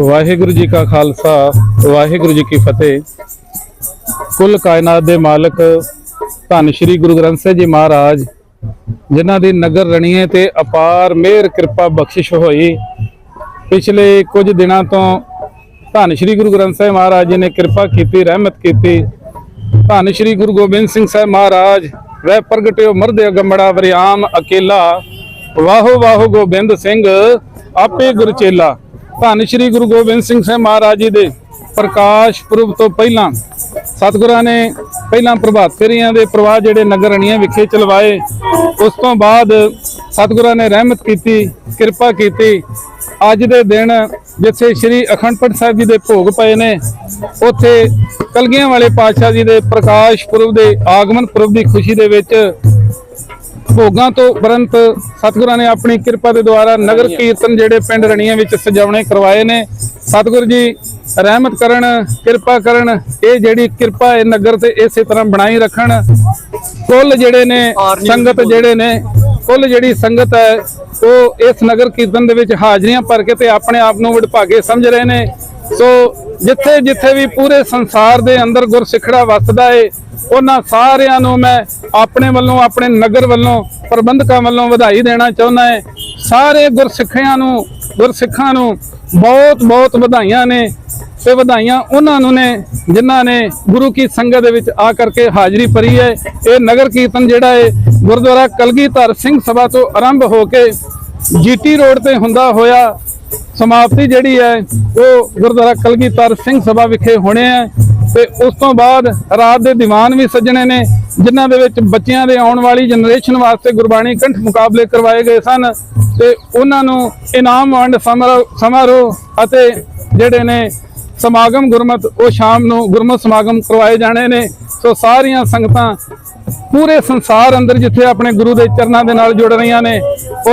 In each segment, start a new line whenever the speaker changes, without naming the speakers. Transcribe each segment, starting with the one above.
ਵਾਹਿਗੁਰੂ ਜੀ ਕਾ ਖਾਲਸਾ, ਵਾਹਿਗੁਰੂ ਜੀ ਕੀ ਫਤਿਹ। ਕੁੱਲ ਕਾਇਨਾਤ ਦੇ ਮਾਲਕ ਧੰਨ ਸ਼੍ਰੀ ਗੁਰੂ ਗ੍ਰੰਥ ਸਾਹਿਬ ਜੀ ਮਹਾਰਾਜ, ਜਿਨ੍ਹਾਂ ਦੀ ਨਗਰ ਰਣੀਏ ਤੇ ਅਪਾਰ ਮਿਹਰ, ਕਿਰਪਾ, ਬਖਸ਼ਿਸ਼ ਹੋਈ। ਪਿਛਲੇ ਕੁਝ ਦਿਨਾਂ ਤੋਂ ਧੰਨ ਸ਼੍ਰੀ ਗੁਰੂ ਗ੍ਰੰਥ ਸਾਹਿਬ ਮਹਾਰਾਜ ਜੀ ਨੇ ਕਿਰਪਾ ਕੀਤੀ, ਰਹਿਮਤ ਕੀਤੀ। ਧੰਨ ਸ਼੍ਰੀ ਗੁਰੂ ਗੋਬਿੰਦ ਸਿੰਘ ਸਾਹਿਬ ਮਹਾਰਾਜ ਵੈ ਪ੍ਰਗਟਿਓ ਮਰਦੇ ਅਗੰਬੜਾ ਵਰਿਆਮ ਅਕੇਲਾ। ਵਾਹੋ ਵਾਹੋ ਗੋਬਿੰਦ ਸਿੰਘ, ਆਪੇ ਗੁਰਚੇਲਾ ਧੰਨ ਸ਼੍ਰੀ ਗੁਰੂ ਗੋਬਿੰਦ ਸਿੰਘ ਸਾਹਿਬ ਮਹਾਰਾਜ ਜੀ ਦੇ ਪ੍ਰਕਾਸ਼ ਪੁਰਬ ਤੋਂ ਪਹਿਲਾਂ ਸਤਿਗੁਰਾਂ ਨੇ ਪਹਿਲਾਂ ਪ੍ਰਭਾਤ ਫੇਰੀਆਂ ਦੇ ਪ੍ਰਵਾਹ ਜਿਹੜੇ ਨਗਰ ਰਣੀਆਂ ਵਿਖੇ ਚਲਵਾਏ, ਉਸ ਤੋਂ ਬਾਅਦ ਸਤਿਗੁਰਾਂ ਨੇ ਰਹਿਮਤ ਕੀਤੀ, ਕਿਰਪਾ ਕੀਤੀ। ਅੱਜ ਦੇ ਦਿਨ ਜਿੱਥੇ ਸ੍ਰੀ ਅਖੰਡ ਪਾਠ ਸਾਹਿਬ ਜੀ ਦੇ ਭੋਗ ਪਏ ਨੇ, ਉੱਥੇ ਕਲਗੀਆਂ ਵਾਲੇ ਪਾਤਸ਼ਾਹ ਜੀ ਦੇ ਪ੍ਰਕਾਸ਼ ਪੁਰਬ ਦੇ ਆਗਮਨ ਪੁਰਬ ਦੀ ਖੁਸ਼ੀ ਦੇ ਵਿੱਚ ਭੋਗਾਂ ਤੋਂ ਉਪਰੰਤ ਸਤਿਗੁਰਾਂ ਨੇ ਆਪਣੀ ਕਿਰਪਾ ਦੇ ਦੁਆਰਾ ਨਗਰ ਕੀਰਤਨ ਜਿਹੜੇ ਪਿੰਡ ਰਣੀਆਂ ਵਿੱਚ ਸਜਾਉਣੇ ਕਰਵਾਏ ਨੇ। ਸਤਿਗੁਰ ਜੀ ਰਹਿਮਤ ਕਰਨ ਕਿਰਪਾ ਕਰਨ ਇਹ ਜਿਹੜੀ ਕਿਰਪਾ ਹੈ ਨਗਰ ਤੇ ਇਸੇ ਤਰ੍ਹਾਂ ਬਣਾਈ ਰੱਖਣ। ਕੁੱਲ ਜਿਹੜੇ ਨੇ ਸੰਗਤ ਜਿਹੜੇ ਨੇ ਕੁੱਲ ਜਿਹੜੀ ਸੰਗਤ ਹੈ ਉਹ ਇਸ ਨਗਰ ਕੀਰਤਨ ਦੇ ਵਿੱਚ ਹਾਜ਼ਰੀਆਂ ਭਰ ਕੇ ਤੇ ਆਪਣੇ ਆਪ ਨੂੰ ਵਡਭਾਗੇ ਸਮਝ ਰਹੇ ਨੇ। ਸੋ ਜਿੱਥੇ ਜਿੱਥੇ ਵੀ ਪੂਰੇ ਸੰਸਾਰ ਦੇ ਅੰਦਰ ਗੁਰਸਿੱਖੜਾ ਵੱਸਦਾ ਏ, ਉਹਨਾਂ ਸਾਰਿਆਂ ਨੂੰ ਮੈਂ ਆਪਣੇ ਵੱਲੋਂ, ਆਪਣੇ ਨਗਰ ਵੱਲੋਂ, ਪ੍ਰਬੰਧਕਾਂ ਵੱਲੋਂ ਵਧਾਈ ਦੇਣਾ ਚਾਹੁੰਦਾ ਹੈ ਸਾਰੇ ਗੁਰਸਿੱਖਿਆਂ ਨੂੰ, ਗੁਰਸਿੱਖਾਂ ਨੂੰ ਬਹੁਤ ਬਹੁਤ ਵਧਾਈਆਂ ਨੇ। ਤੇ ਵਧਾਈਆਂ ਉਹਨਾਂ ਨੂੰ ਨੇ, ਜਿਨ੍ਹਾਂ ਨੇ ਗੁਰੂ ਕੀ ਸੰਗਤ ਦੇ ਵਿੱਚ ਆ ਕਰਕੇ ਹਾਜ਼ਰੀ ਭਰੀ ਹੈ। ਇਹ ਨਗਰ ਕੀਰਤਨ ਜਿਹੜਾ ਹੈ, ਗੁਰਦੁਆਰਾ ਕਲਗੀਧਰ ਸਿੰਘ ਸਭਾ ਤੋਂ ਆਰੰਭ ਹੋ ਕੇ ਜੀਟੀ ਰੋਡ ਤੇ ਹੁੰਦਾ ਹੋਇਆ ਸਮਾਪਤੀ ਜਿਹੜੀ ਹੈ, ਉਹ ਗੁਰਦੁਆਰਾ ਕਲਗੀਧਰ ਸਿੰਘ ਸਭਾ ਵਿਖੇ ਹੋਣੇ ਹੈ। ਤੇ ਉਸ ਤੋਂ ਬਾਅਦ ਰਾਤ ਦੇ ਦੀਵਾਨ ਵੀ ਸੱਜਣੇ ਨੇ, ਜਿਨ੍ਹਾਂ ਦੇ ਵਿੱਚ ਬੱਚਿਆਂ ਦੇ ਆਉਣ ਵਾਲੀ ਜਨਰੇਸ਼ਨ ਵਾਸਤੇ ਗੁਰਬਾਣੀ ਕੰਠ ਮੁਕਾਬਲੇ ਕਰਵਾਏ ਗਏ ਸਨ। ਤੇ ਉਹਨਾਂ ਨੂੰ ਇਨਾਮ ਵੰਡ ਸਮਾਰੋਹ ਸਮਾਰੋਹ ਅਤੇ ਜਿਹੜੇ ਨੇ ਸਮਾਗਮ ਗੁਰਮਤ, ਉਹ ਸ਼ਾਮ ਨੂੰ ਗੁਰਮਤ ਸਮਾਗਮ ਕਰਵਾਏ ਜਾਣੇ ਨੇ। ਸੋ ਸਾਰੀਆਂ ਸੰਗਤਾਂ ਪੂਰੇ ਸੰਸਾਰ ਅੰਦਰ ਜਿੱਥੇ ਆਪਣੇ ਗੁਰੂ ਦੇ ਚਰਨਾਂ ਦੇ ਨਾਲ ਜੁੜ ਰਹੀਆਂ ਨੇ,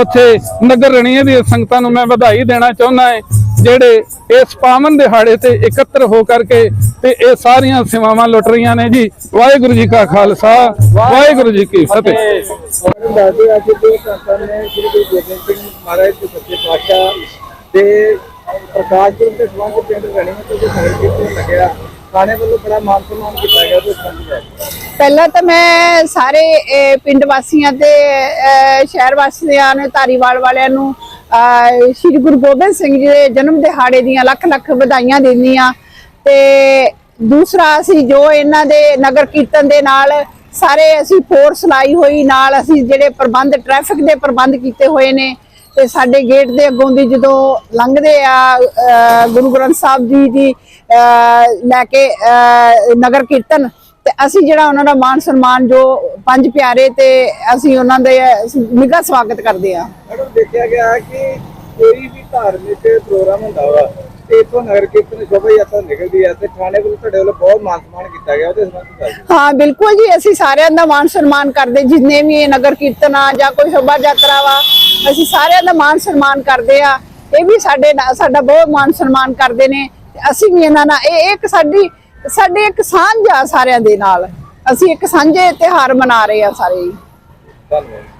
ਉੱਥੇ ਨਗਰ ਰਣੀਏ ਦੀਆਂ ਸੰਗਤਾਂ ਨੂੰ ਮੈਂ ਵਧਾਈ ਦੇਣਾ ਚਾਹੁੰਦਾ ਹਾਂ, ਜਿਹੜੇ ਇਸ ਪਾਵਨ ਦਿਹਾੜੇ ਤੇ ਇਕੱਤਰ ਹੋ ਕਰਕੇ ਤੇ ਇਹ ਸਾਰੀਆਂ ਸੇਵਾਵਾਂ ਲੁੱਟ ਰਹੀਆਂ ਨੇ ਜੀ। ਵਾਹਿਗੁਰੂ ਜੀ ਕਾ ਖਾਲਸਾ, ਵਾਹਿਗੁਰੂ ਜੀ ਕੀ ਫਤਿਹ।
ਮੈਨੂੰ ਅੱਜ ਦੇ ਸੰਤਾਂ ਨੇ ਸ੍ਰੀ ਗੁਰੂ ਗੋਬਿੰਦ ਸਿੰਘ ਮਹਾਰਾਜ ਦੇ ਸੱਚੇ ਪਾਤਸ਼ਾਹ ਦੇ ਪ੍ਰਕਾਸ਼ ਦੇ ਸੰਬੰਧ ਪਿੰਡ ਰਣੀ ਵਿੱਚ ਜੋ ਨਗਰ ਕੀਰਤਨ ਲੱਗਿਆ। ਥਾਣੇ ਵੱਲੋਂ ਬੜਾ ਮਾਨ ਸਨਮਾਨ ਕੀਤਾ ਗਿਆ ਤੇ ਸੰਬੰਧ ਹੈ
ਪਹਿਲਾਂ ਤਾਂ ਮੈਂ ਸਾਰੇ ਪਿੰਡ ਵਾਸੀਆਂ ਤੇ ਸ਼ਹਿਰ ਵਾਸੀਆਂ ਨੂੰ, ਧਾਰੀਵਾਲ ਵਾਲਿਆਂ ਨੂੰ ਸ਼੍ਰੀ ਗੁਰੂ ਗੋਬਿੰਦ ਸਿੰਘ ਜੀ ਦੇ ਜਨਮ ਦਿਹਾੜੇ ਦੀਆਂ ਲੱਖ ਲੱਖ ਵਧਾਈਆਂ ਦਿੰਦੀ ਆ ਤੇ ਦੂਸਰਾ, ਅਸੀਂ ਜੋ ਇਹਨਾਂ ਦੇ ਨਗਰ ਕੀਰਤਨ ਦੇ ਨਾਲ ਸਾਰੇ ਅਸੀਂ ਫੋਰਸ ਲਾਈ ਹੋਈ, ਨਾਲ ਅਸੀਂ ਜਿਹੜੇ ਪ੍ਰਬੰਧ ਟ੍ਰੈਫਿਕ ਦੇ ਪ੍ਰਬੰਧ ਕੀਤੇ ਹੋਏ ਨੇ ਤੇ ਸਾਡੇ ਗੇਟ ਦੇ ਅੱਗੋਂ ਦੀ ਜਦੋਂ ਲੰਘਦੇ ਆ ਗੁਰੂ ਗ੍ਰੰਥ ਸਾਹਿਬ ਜੀ ਦੀ ਲੈ ਕੇ ਨਗਰ ਕੀਰਤਨ, ਤੇ ਅਸੀਂ ਜਿਹੜਾ ਉਹਨਾਂ ਦਾ ਮਾਨ ਸਨਮਾਨ ਜੋ ਪੰਜ ਪਿਆਰੇ ਤੇ ਅਸੀਂ ਉਹਨਾਂ ਦੇ ਨਿੱਘਾ ਸਵਾਗਤ ਕਰਦੇ ਆ
ਮੈਡਮ, ਦੇਖਿਆ ਗਿਆ ਕਿ ਕੋਈ ਵੀ ਧਾਰਮਿਕ ਪ੍ਰੋਗਰਾਮ ਹੁੰਦਾ ਵਾ ਤੇ ਇਥੋਂ ਨਗਰ ਕੀਰਤਨ ਸ਼ੋਭਾ ਯਾਤਰਾ ਨਿਕਲਦੀ ਹੈ ਤੇ ਥਾਣੇ ਵੱਲੋਂ ਤੁਹਾਡੇ ਵੱਲੋਂ ਬਹੁਤ ਮਾਨ ਸਨਮਾਨ ਕੀਤਾ ਗਿਆ ਉਹਦੇ ਸੰਬੰਧ ਵਿੱਚ
ਹਾਂ ਬਿਲਕੁਲ ਜੀ ਅਸੀਂ ਸਾਰਿਆਂ ਦਾ ਮਾਨ ਸਨਮਾਨ ਕਰਦੇ ਜਿੰਨੇ ਵੀ ਇਹ ਨਗਰ ਕੀਰਤਨ ਆ ਜਾਂ ਕੋਈ ਸ਼ੋਭਾ ਯਾਤਰਾ ਵਾ ਅਸੀਂ ਸਾਰਿਆਂ ਦਾ ਮਾਨ ਸਨਮਾਨ ਕਰਦੇ ਆ। ਇਹ ਵੀ ਸਾਡੇ ਨਾਲ- ਸਾਡਾ ਬਹੁਤ ਮਾਨ ਸਨਮਾਨ ਕਰਦੇ ਨੇ। ਅਸੀਂ ਵੀ ਇਹਨਾਂ ਨਾਲ ਇਹ ਇੱਕ ਸਾਡੀ ਸਾਡੇ ਇੱਕ ਸਾਂਝ ਆ ਸਾਰਿਆਂ ਦੇ ਨਾਲ। ਅਸੀਂ ਇੱਕ ਸਾਂਝੇ ਤਿਉਹਾਰ ਮਨਾ ਰਹੇ ਆ ਸਾਰੇ।
ਧੰਨਵਾਦ।